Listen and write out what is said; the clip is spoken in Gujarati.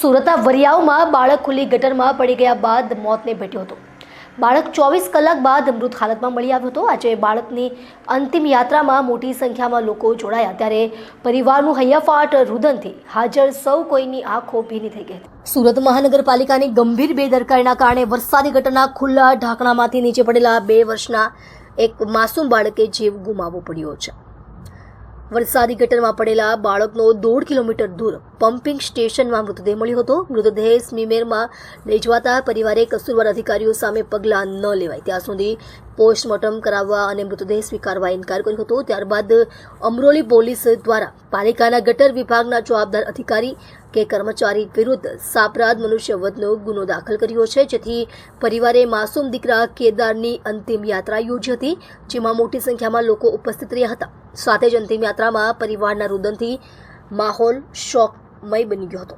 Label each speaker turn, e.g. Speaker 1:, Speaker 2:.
Speaker 1: સુરતના વરિયાવમાં બાળક ખુલ્લી ગટરમાં પડી ગયા બાદ મોતને ભેટ્યો હતો. બાળક ચોવીસ કલાક બાદ મૃત હાલતમાં મળી આવ્યો હતો. આજે બાળકની અંતિમ યાત્રામાં મોટી સંખ્યામાં લોકો જોડાયા. ત્યારે પરિવારનું હૈયાફાટ રુદનથી હાજર સૌ કોઈની આંખો ભીની થઈ ગઈ સુરત મહાનગરપાલિકાની ગંભીર બેદરકારીના કારણે વરસાદી ગટરના ખુલ્લા ઢાંકણામાંથી નીચે પડેલા બે વર્ષના એક માસૂમ બાળકે જીવ ગુમાવવો પડ્યો છે. વરસાદી ગટરમાં પડેલા બાળકનો દોઢ કિલોમીટર દૂર પમ્પિંગ સ્ટેશનમાં મૃતદેહ મળ્યો હતો. મૃતદેહ સ્મીમેરમાં લઈ જવાતા પરિવારે કસૂરવાર અધિકારીઓ સામે પગલાં ન લેવાય. ત્યાં સુધી પોસ્ટમોર્ટમ કરાવવા અને મૃતદેહ સ્વીકારવા ઇનકાર કર્યો હતો. ત્યારબાદ અમરોલી પોલીસ દ્વારા પાલિકાના ગટર વિભાગના જવાબદાર અધિકારી કે કર્મચારી વિરુદ્ધ સાપરાધ મનુષ્યવધનો ગુનો દાખલ કર્યો છે. જેથી પરિવારે માસૂમ દીકરા કેદારની અંતિમ યાત્રા યોજી હતી, જેમાં મોટી સંખ્યામાં લોકો ઉપસ્થિત રહ્યા હતા. સાથે જ અંતિમ યાત્રામાં પરિવારના રુદનથી માહોલ શોકમય બની ગયો હતો.